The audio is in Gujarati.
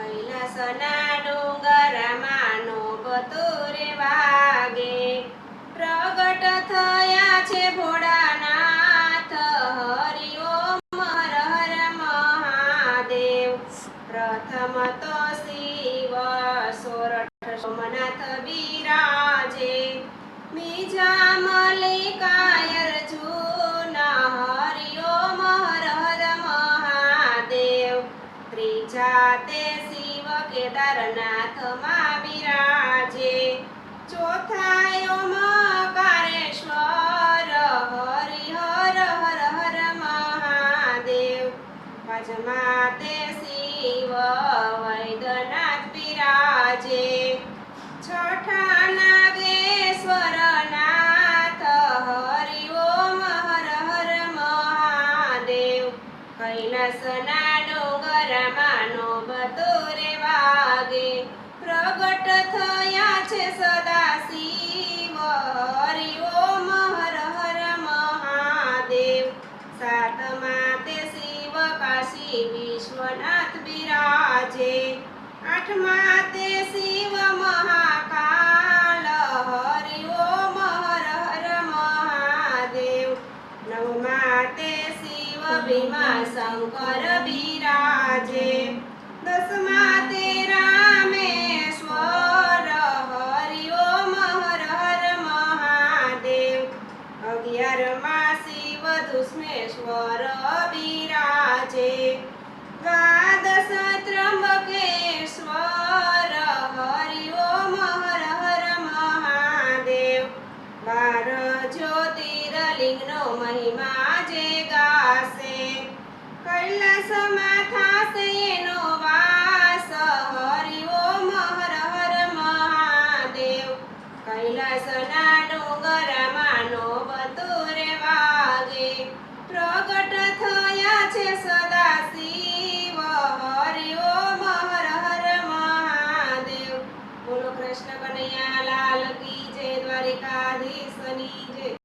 કૈલાસના ડુંગરમાં નોબતુરે વાગે. પ્રગટ થયા છે ભોળાનાથ હરિ ઓમ હર હર મહાદેવ. પ્રથમ તો શિવ, સોરઠ સોમનાથ બિરાજે. બીજા મલ્લિકાય ત્રીજા તે શિવ કેદારનાથમાં બિરાજે. ચોથા ઓમકારેશ્વર હરિ હર હર હર મહાદેવ. પાંચમા શિવ વૈદ્યનાથ બિરાજે. છઠા નાગેશ્વર નાથ હરિ ઓમ હર હર મહાદેવ. કૈલાસના ડુંગરમાં નો બતુરે વાગે. પ્રગટ થયા છે સદા શિવ. હરિ ઓમ હર હર મહાદેવ. સાતમા તે શિવ કાશી વિશ્વનાથ બિરાજે. આઠમા તે શિવ મહાકાલ. હરિ ઓમ હર હર મહાદેવ. નવમા તે શિવ ભીમા શંકર બિરાજે દસમા તેરા રામેશ્વર હરિ ઓમ હર હર મહાદેવ અગિયારમાં શિવ દુષ્મેશ્વર બિરાજે દ્વાદશ ત્રંબકેશ્વર હરિ ઓમ હર હર મહાદેવ બાર જ્યોતિર્લિંગનો મહિમા જે ગાશે. કૈલાસમાં થાશે એનો વાસ. હરિ ઓમ હર હર મહાદેવ. કૈલાસના ડુંગરમાં નો બતુરે વાગે. પ્રગટ થયા છે સદા શિવ. હરિ ઓમ હર હર મહાદેવ. બોલો કૃષ્ણ કનૈયા, લાલ કી જય દ્વારિકાધીશની